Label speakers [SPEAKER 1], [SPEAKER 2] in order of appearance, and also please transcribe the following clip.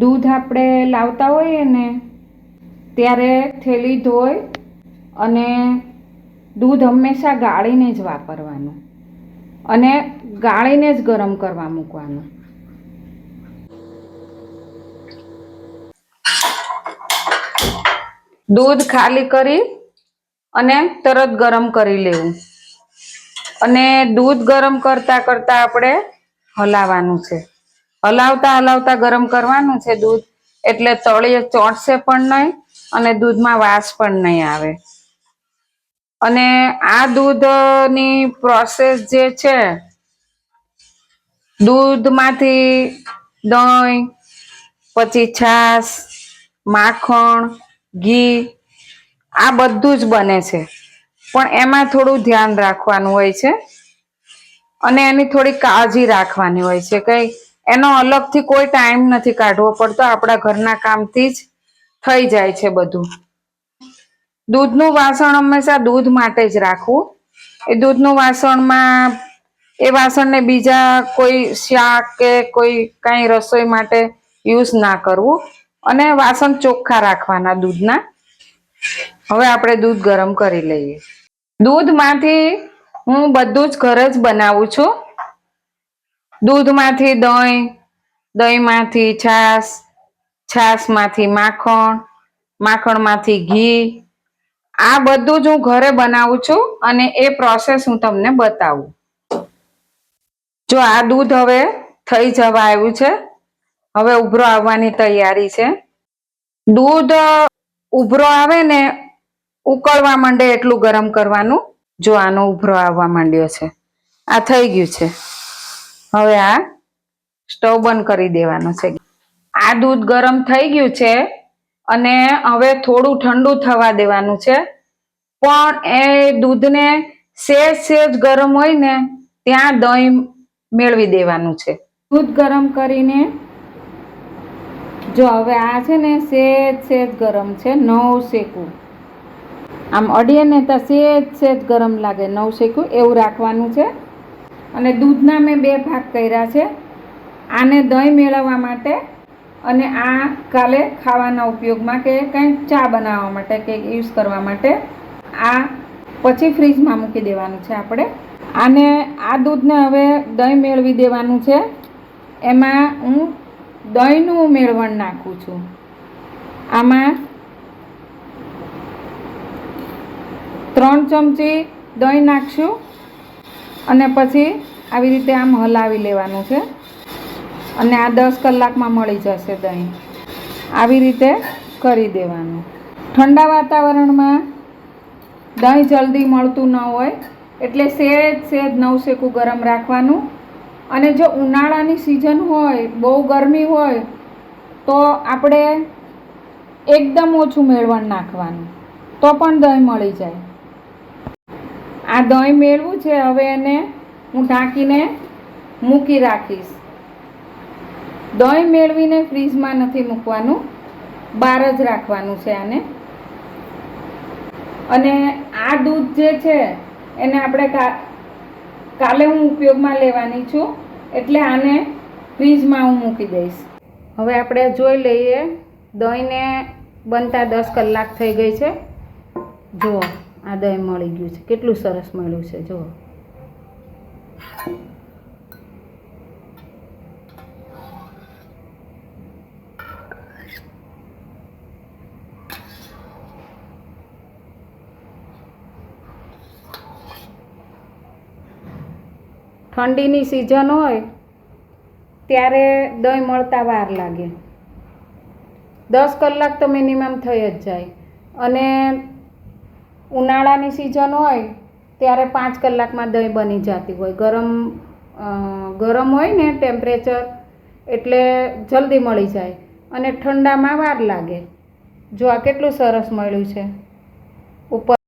[SPEAKER 1] દૂધ આપણે લાવતા હોઈએ ને, ત્યારે થેલી ધોઈ અને દૂધ હંમેશા ગાળીને જ વાપરવાનું અને ગાળીને જ ગરમ કરવા મૂકવાનું. દૂધ ખાલી કરી અને તરત ગરમ કરી લેવું. અને દૂધ ગરમ કરતા કરતા આપણે હલાવવાનું છે. હલાવતા હલાવતા ગરમ કરવાનું છે દૂધ. એટલે તળિયે ચોંટશે પણ નહીં અને દૂધમાં વાસ પણ નહીં આવે. અને આ દૂધની પ્રોસેસ જે છે, દૂધમાંથી દહીં, પછી છાશ, માખણ, ઘી, આ બધું જ બને છે. પણ એમાં થોડું ધ્યાન રાખવાનું હોય છે અને એની થોડી કાળજી રાખવાની હોય છે. કઈ એનો અલગથી કોઈ ટાઈમ નથી કાઢવો પડતો. આપણા ઘરના કામથી જ થઈ જાય છે બધું. દૂધનું વાસણ હંમેશા દૂધ માટે જ રાખવું. એ દૂધનું વાસણમાં, એ વાસણને બીજા કોઈ શાક કે કોઈ કાંઈ રસોઈ માટે યુઝ ના કરવું. અને વાસણ ચોખ્ખા રાખવાના દૂધના. હવે આપણે દૂધ ગરમ કરી લઈએ. દૂધમાંથી હું બધું જ ઘરે જ બનાવું છું. દૂધમાંથી દહીં, દહીંમાંથી છાશ, છાશમાંથી માખણ, માખણમાંથી ઘી. આ બધું જ હું ઘરે બનાવું છું અને એ પ્રોસેસ હું તમને બતાવું. જો આ દૂધ હવે થઈ જવા આવ્યું છે, હવે ઉભરો આવવાની તૈયારી છે. દૂધ ઉભરો આવે ને ઉકળવા માંડે એટલું ગરમ કરવાનું. જો આનો ઉભરો આવવા માંડ્યો છે, આ થઈ ગયું છે. હવે આ સ્ટવ બંધ કરી દેવાનો છે. આ દૂધ ગરમ થઈ ગયું છે અને હવે થોડું ઠંડુ થવા દેવાનું છે. પણ એ દૂધને સેજ સેજ ગરમ હોય ને ત્યાં દહીં મેળવી દેવાનું છે. દૂધ ગરમ કરીને જો હવે આ છે ને સેજ સેજ ગરમ છે, નવ શેકું. આમ અડીએ ને તો સેજ સેજ ગરમ લાગે, નવ શેકું એવું રાખવાનું છે. અને દૂધના મેં બે ભાગ કર્યા છે. આને દહીં મેળવવા માટે અને આ કાલે ખાવાના ઉપયોગમાં કે કંઈક ચા બનાવવા માટે કે યુઝ કરવા માટે આ પછી ફ્રીજમાં મૂકી દેવાનું છે આપણે. આને આ દૂધને હવે દહીં મેળવી દેવાનું છે. એમાં હું દહીંનું મેળવણ નાખું છું. આમાં ત્રણ ચમચી દહીં નાખશું. અને પછી આવી રીતે આમ હલાવી લેવાનું છે. અને આ દસ કલાકમાં મળી જશે દહીં. આવી રીતે કરી દેવાનું. ઠંડા વાતાવરણમાં દહીં જલ્દી મળતું ન હોય, એટલે સેજ સેજ નવશેકું ગરમ રાખવાનું. અને જો ઉનાળાની સિઝન હોય, બહુ ગરમી હોય, તો આપણે એકદમ ઓછું મેળવણ નાખવાનું. તો પણ દહીં મળી જાય. આ દહીં મેળવું છે, હવે એને હું ઢાંકીને મૂકી રાખીશ. દહીં મેળવીને ફ્રીજમાં નથી મૂકવાનું, બહાર જ રાખવાનું છે આને. અને આ દૂધ જે છે, એને આપણે કાલે હું ઉપયોગમાં લેવાની છું, એટલે આને ફ્રીજમાં હું મૂકી દઈશ. હવે આપણે જોઈ લઈએ, દહીંને બનતા દસ કલાક થઈ ગઈ છે. જુઓ. આ દહીં મળી ગયું છે. કેટલું સરસ મળ્યું છે, જુઓ. ઠંડીની સિઝન હોય, ત્યારે દહીં મળતા વાર લાગે. દસ કલાક તો મિનિમમ થઈ જ જાય. અને ઉનાળાની સિઝન હોય, ત્યારે પાંચ કલાકમાં દહીં બની જતી હોય. ગરમ ગરમ હોય ને ટેમ્પરેચર એટલે જલ્દી મળી જાય અને ઠંડામાં વાર લાગે. જો આ કેટલું સરસ મળ્યું છે. ઉપર